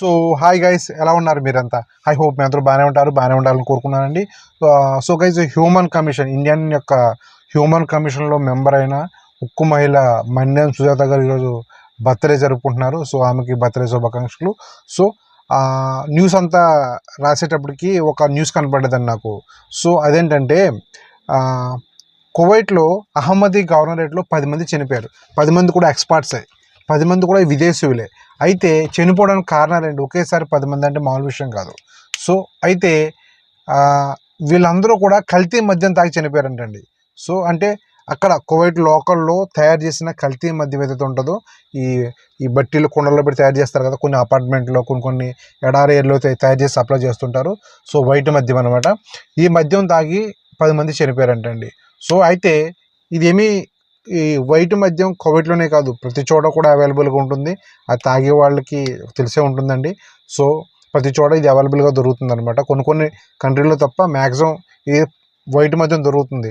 So hi guys ఎలా ఉన్నారు మీరంతా? ఐ హోప్ మీ అందరూ బాగానే ఉంటారు బాగానే ఉండాలని కోరుకున్నానండి. So guys human commission Indian యొక్క హ్యూమన్ కమిషన్లో మెంబర్ అయిన ఉక్కు మహిళ మన్యం సుజాత గారు ఈరోజు బర్త్డే జరుపుకుంటున్నారు. సో ఆమెకి బర్త్డే శుభాకాంక్షలు. సో న్యూస్ అంతా రాసేటప్పటికి ఒక న్యూస్ కనపడ్డదండి నాకు. సో అదేంటంటే కువైట్లో అహ్మదీ గవర్నరేట్లో పది మంది చనిపోయారు. పది మంది కూడా ఎక్స్పర్ట్సే. పది మంది కూడా విదేశీయులే. అయితే చనిపోవడానికి కారణాలు ఏంటి? ఒకేసారి పది మంది అంటే మామూలు విషయం కాదు. సో అయితే వీళ్ళందరూ కూడా కల్తీ మద్యం తాగి చనిపోయారంటండి. సో అంటే అక్కడ కువైట్ లోకల్లో తయారు చేసిన కల్తీ మద్యం ఏదైతే ఉంటుందో ఈ ఈ బట్టీలు కుండల్లో పెట్టి తయారు చేస్తారు కదా కొన్ని అపార్ట్మెంట్లో కొన్ని కొన్ని ఎడారి తయారు చేసి సప్లై చేస్తుంటారు. సో వైట్ మద్యం అనమాట ఈ మద్యం తాగి పది మంది చనిపోయారంటండి. సో అయితే ఇదేమీ ఈ వైట్ మద్యం కోవిడ్లోనే కాదు ప్రతి చోట కూడా అవైలబుల్గా ఉంటుంది. అది తాగే వాళ్ళకి తెలిసే ఉంటుందండి. సో ప్రతి చోట ఇది అవైలబుల్గా దొరుకుతుంది అనమాట కొన్ని కొన్ని కంట్రీలో తప్ప మ్యాక్సిమం ఈ వైట్ మద్యం దొరుకుతుంది.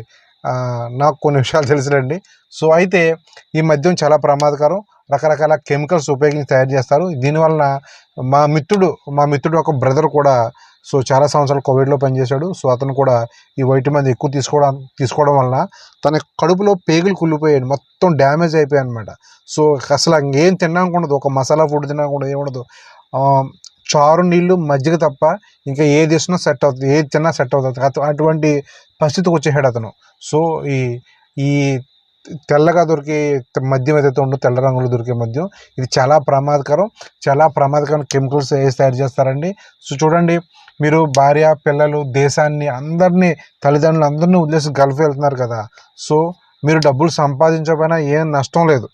నాకు కొన్ని విషయాలు తెలుసులేండి. సో అయితే ఈ మద్యం చాలా ప్రమాదకరం. రకరకాల కెమికల్స్ ఉపయోగించి తయారు చేస్తారు. దీనివలన మా మిత్రుడు మా మిత్రుడు ఒక బ్రదర్ కూడా సో చాలా సంవత్సరాలు కోవిడ్లో పనిచేశాడు. సో అతను కూడా ఈ వైట్ మంది ఎక్కువ తీసుకోవడం తీసుకోవడం వలన తన కడుపులో పేగులు కుళ్ళిపోయాడు మొత్తం డ్యామేజ్ అయిపోయాయి అనమాట సో అసలు ఇంకేం తినడానికి ఉండదు. ఒక మసాలా ఫుడ్ తినడానికి ఉండదు. ఏముండదు చారు నీళ్ళు మజ్జిగ తప్ప ఇంకా ఏది ఇచ్చినా సెట్ అవుతుంది ఏది తిన్నా సెట్ అవుతుంది. అటువంటి పరిస్థితికి వచ్చేసాడు అతను. సో ఈ ఈ తెల్లగా దొరికే మద్యం ఏదైతే ఉందో తెల్ల రంగులో దొరికే మద్యం ఇది చాలా ప్రమాదకరం. చాలా ప్రమాదకరం కెమికల్స్ వేసి తయారు చేస్తారండి. సో చూడండి మీరు భార్య పిల్లలు దేశాన్ని అందరినీ తల్లిదండ్రులు అందరినీ వదిలేసి గల్ఫ్ వెళ్తున్నారు కదా. సో మీరు డబ్బులు సంపాదించకపోయినా ఏం నష్టం లేదు.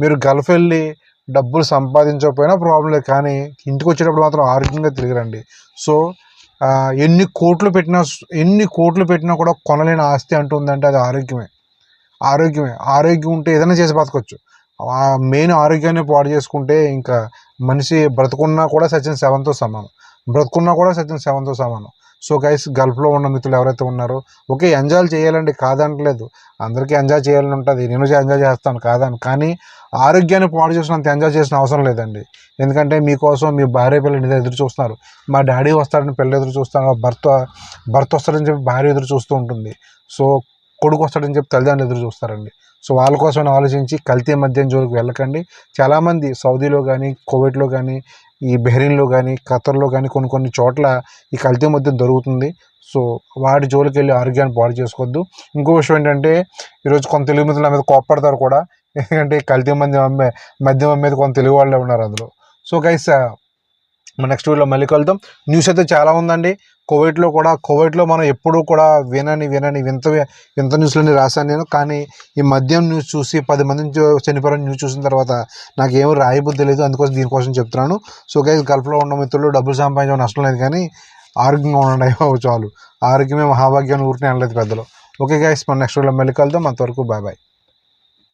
మీరు గల్ఫ్ వెళ్ళి డబ్బులు సంపాదించకపోయినా ప్రాబ్లం లేదు. కానీ ఇంటికి వచ్చేటప్పుడు మాత్రం ఆరోగ్యంగా తిరిగిరండి సో ఎన్ని కోట్లు పెట్టినా ఎన్ని కోట్లు పెట్టినా కూడా కొనలేని ఆస్తి అంటుందంటే అది ఆరోగ్యమే. ఆరోగ్యమే. ఆరోగ్యం ఉంటే ఏదైనా చేసి బతకొచ్చు. మెయిన్ ఆరోగ్యాన్ని పాడు చేసుకుంటే ఇంకా మనిషి బ్రతుకున్నా కూడా సచిన్ సెవెన్తో సమానం. బ్రతుకున్నా కూడా సచిన్ సెవెన్తో సమానం. సో గైస్ గల్ఫ్లో ఉన్న మిత్రులు ఎవరైతే ఉన్నారో ఓకే ఎంజాయ్ చేయాలండి కాదనట్లేదు అందరికీ ఎంజాయ్ చేయాలని ఉంటుంది నేను ఎంజాయ్ చేస్తాను కాదని. కానీ ఆరోగ్యాన్ని పాడు చేసినంత ఎంజాయ్ చేసిన అవసరం లేదండి. ఎందుకంటే మీకోసం మీ భార్య పిల్లలు ఎదురు చూస్తున్నారు. మా డాడీ వస్తాడని పిల్లలు ఎదురు చూస్తాను మా భర్త భర్త వస్తాడని చెప్పి భార్య ఎదురు చూస్తూ ఉంటుంది. సో కొడుకు వస్తాడని చెప్పి తల్లిదండ్రులు ఎదురు చూస్తారండి. సో వాళ్ళ కోసం ఆలోచించి కల్తీ మద్యం జోలికి వెళ్ళకండి. చాలామంది సౌదీలో కానీ కోవిడ్లో కానీ ఈ బెహ్రీన్లో కానీ ఖతర్లో కానీ కొన్ని కొన్ని చోట్ల ఈ కల్తీ మద్యం దొరుకుతుంది. సో వాటి జోలికి వెళ్ళి ఆరోగ్యాన్ని పాడు చేసుకోవద్దు. ఇంకో విషయం ఏంటంటే ఈరోజు కొంత తెలుగు మిత్రుల మీద కోప్పడతారు కూడా. ఎందుకంటే ఈ కల్తీ మద్యం అమ్మే మద్యం అమ్మేది కొంత తెలుగు వాళ్ళే ఉన్నారు అందులో. సో గైస్ నెక్స్ట్ వీడియోలో మళ్ళీ కలుద్దాం. న్యూస్ అయితే చాలా ఉందండి. కోవిడ్లో కూడా కోవిడ్లో మనం ఎప్పుడూ కూడా వినని వినని వింత వింత న్యూస్లన్నీ రాశాను నేను. కానీ ఈ మద్యం న్యూస్ చూసి పది మంది చనిపోయిన న్యూస్ చూసిన తర్వాత నాకు ఏమో రాయబుద్ధి లేదు. అందుకోసం దీనికోసం చెప్తున్నాను. సో గైస్ గల్ఫ్లో ఉన్న మిత్రులు డబ్బులు సంపాదించడం నష్టం లేదు కానీ ఆరోగ్యంగా ఉండండి. చాలు. ఆరోగ్యమే మహాభాగ్యాన్ని ఊరిని అనలేదు పెద్దలు. ఓకే గైస్ మన నెక్స్ట్ వీడియోలో మళ్ళీ కలుద్దాం. అంతవరకు బాయ్ బాయ్